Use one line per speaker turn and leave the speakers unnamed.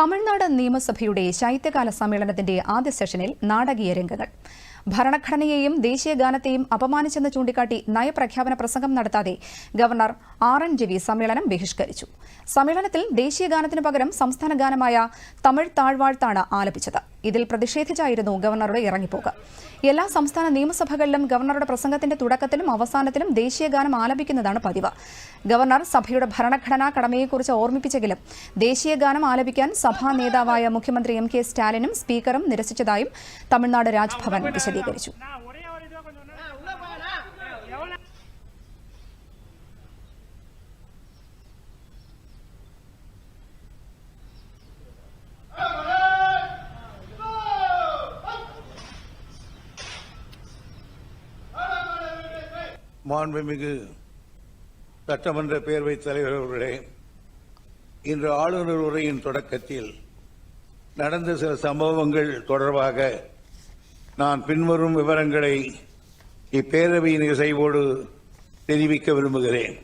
തമിഴ്നാട് നിയമസഭയുടെ ശൈത്യകാല സമ്മേളനത്തിന്റെ ആദ്യ സെഷനിൽ നാടകീയ രംഗങ്ങൾ. ഭരണഘടനയെയും ദേശീയ ഗാനത്തെയും അപമാനിച്ചെന്ന് ചൂണ്ടിക്കാട്ടി നയപ്രഖ്യാപന പ്രസംഗം നടത്താതെ ഗവർണർ ആർ എൻ രവി സമ്മേളനം ബഹിഷ്കരിച്ചു. സമ്മേളനത്തിൽ ദേശീയ ഗാനത്തിനു പകരം സംസ്ഥാന ഗാനമായ തമിഴ് താഴ്വാഴ്ത്താണ് ആലപിച്ചത്. ഇതിൽ പ്രതിഷേധിച്ചായിരുന്നു ഗവർണറുടെ ഇറങ്ങിപ്പോക്ക്. എല്ലാ സംസ്ഥാന നിയമസഭകളിലും ഗവർണറുടെ പ്രസംഗത്തിന്റെ തുടക്കത്തിലും അവസാനത്തിലും ദേശീയഗാനം ആലപിക്കുന്നതാണ് പതിവ്. ഗവർണർ സഭയുടെ ഭരണഘടനാ കടമയെക്കുറിച്ച് ഓർമ്മിപ്പിച്ചെങ്കിലും ദേശീയഗാനം ആലപിക്കാൻ സഭാ നേതാവായ മുഖ്യമന്ത്രി എം കെ സ്റ്റാലിനും സ്പീക്കറും നിരസിച്ചതായും തമിഴ്നാട് രാജ്ഭവൻ വിശദീകരിച്ചു.
மாண்புமிகு சட்டமன்ற பேரவைத் தலைவர் அவர்களே இன்று ஆளுநர் உரையின் தொடக்கத்தில் நடந்த சில சம்பவங்கள் தொடர்பாக நான் பின்வரும் விவரங்களை இப்பேரவையின் இசைவோடு தெரிவிக்க விரும்புகிறேன்.